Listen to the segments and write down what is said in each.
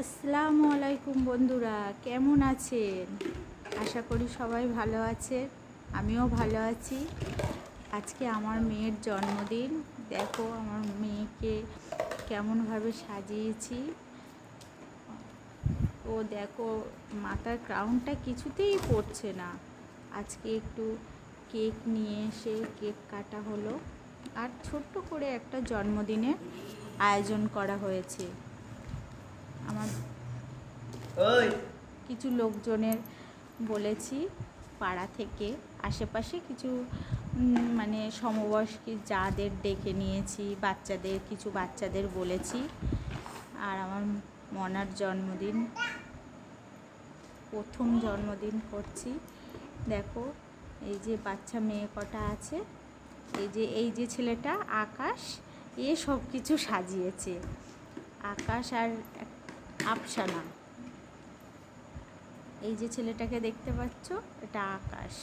আসসালামু আলাইকুম বন্ধুরা, কেমন আছেন? আশা করি সবাই ভালো আছে আমিও ভালো আছি। আজকে আমার মেয়ের জন্মদিন, দেখো আমার মেয়েকে কেমনভাবে সাজিয়েছি। ও দেখো, মাথার ক্রাউনটা কিছুতেই পড়ছে না। আজকে একটু কেক নিয়ে এসে কেক কাটা হলো। আর ছোট্ট করে একটা জন্মদিনের আয়োজন করা হয়েছে। কিছু লোকজনের বলেছি পাড়া থেকে, আশেপাশে কিছু মানে সমবয়স্কী যাদের ডেকে নিয়েছি, বাচ্চাদের, কিছু বাচ্চাদের বলেছি। আর আমার মনার জন্মদিন, প্রথম জন্মদিন করছি। দেখো, এই যে বাচ্চা মেয়ে কটা আছে, এই যে এই যে ছেলেটা আকাশ, এ সব কিছু সাজিয়েছে। আকাশ আর আফসানা। এই যে ছেলেটাকে দেখতে পাচ্ছ, এটা আকাশ।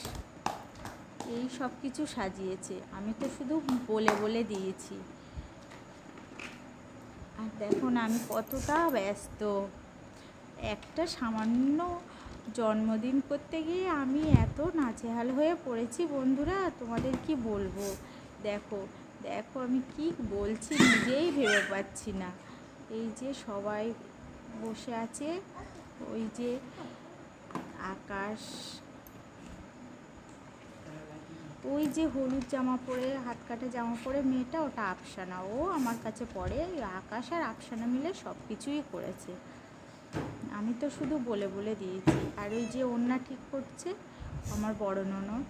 এই সব কিছু সাজিয়েছে। আমি তো শুধু বলে বলে দিয়েছি। আর দেখো আমি কতটা ব্যস্ত। একটা সামান্য জন্মদিন করতে গিয়ে আমি এত নাচেহাল হয়ে পড়েছি বন্ধুরা, তোমাদের কি বলব? দেখো দেখো আমি কি বলছি, নিজেই ভেবে পাচ্ছি না। এই যে সবাই বসে আছে, ওই যে আকাশ। ওই যে হলুদ জামা পরে, হাত কাটা জামা পরে মেয়েটা, ওটা আফসানা। ও আমার কাছে পড়ে আকাশ আর আফসানা মিলে সব কিছুই করেছে। আমি তো শুধু বলে বলে দিয়েছি। আর ওই যে ওন্না ঠিক করছে, আমার বড় ননদ।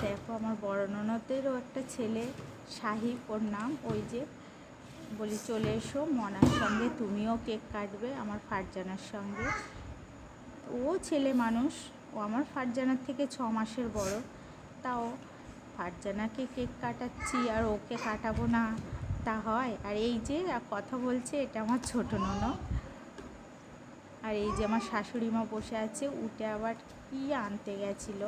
দেখো, আমার বড় ননদেরও একটা ছেলে, সাহিব ওর নাম, ওই যে বলি, চলে এসো, মনার সঙ্গে তুমিও কেক কাটবে, আমার ফারজানার সঙ্গে। ও ছেলে মানুষ, ও আমার ফারজানার থেকে ছ মাসের বড়। তাও ফারজানাকে কেক কাটাচ্ছি, আর ওকে কাটাবো না, তা হয়। আর এই যে কথা বলছে, এটা আমার ছোটো ননদ। আর এই যে আমার শাশুড়ি মা বসে আছে, উঠে আবার কি আনতে গেছিল?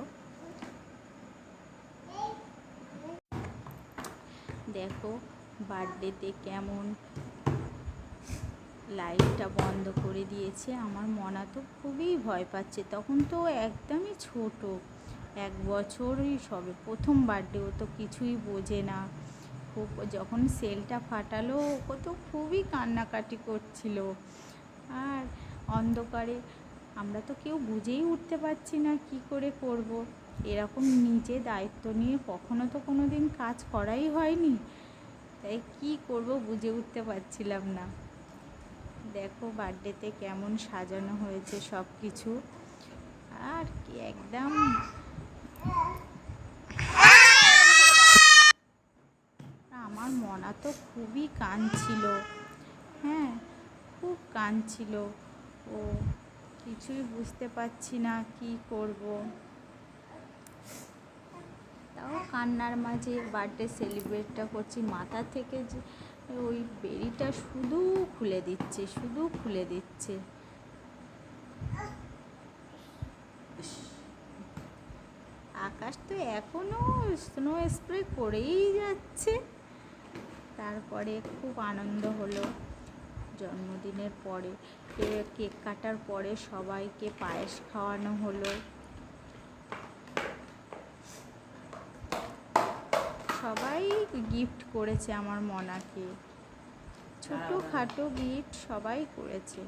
দেখো বার্থডেতে কেমন লাইটটা বন্ধ করে দিয়েছে, আমার মনা তো খুবই ভয় পাচ্ছে। তখন তো একদমই ছোট, এক বছরই সবে। প্রথম বার্থডে ও তো কিছুই বোঝে না। খুব যখন সেলটা ফাটালো, ও তো খুবই কান্নাকাটি করছিল। আর অন্ধকারে আমরা তো কেউ বুঝেই উঠতে পারছি না কি করে করব। এরকম নিজে দায়িত্ব নিয়ে কখনো তো কোনো দিন কাজ করাই হয়নি। তাই কি করব বুঝে উঠতে পারছিলাম না। দেখো বার্থডেতে কেমন সাজানো হয়েছে সব কিছু আর কি একদম আমার মনা তো খুবই কাঁদছিল। হ্যাঁ খুব কাঁদছিল। ও কিছুই বুঝতে পারছি না কি করব। তাও কান্নার মাঝে বার্থডে সেলিব্রেটটা করছি। মাথা থেকে যে ওই বেরিটা শুধু খুলে দিচ্ছে, শুধু খুলে দিচ্ছে। আকাশ তো এখনও স্নো স্প্রে করেই যাচ্ছে। তারপরে খুব আনন্দ হলো জন্মদিনের পরে। কেক কাটার পরে সবাইকে পায়েস খাওয়ানো হলো। সবাই গিফট করেছে আমার মনাকে। ছোটো খাটো গিফট সবাই করেছে।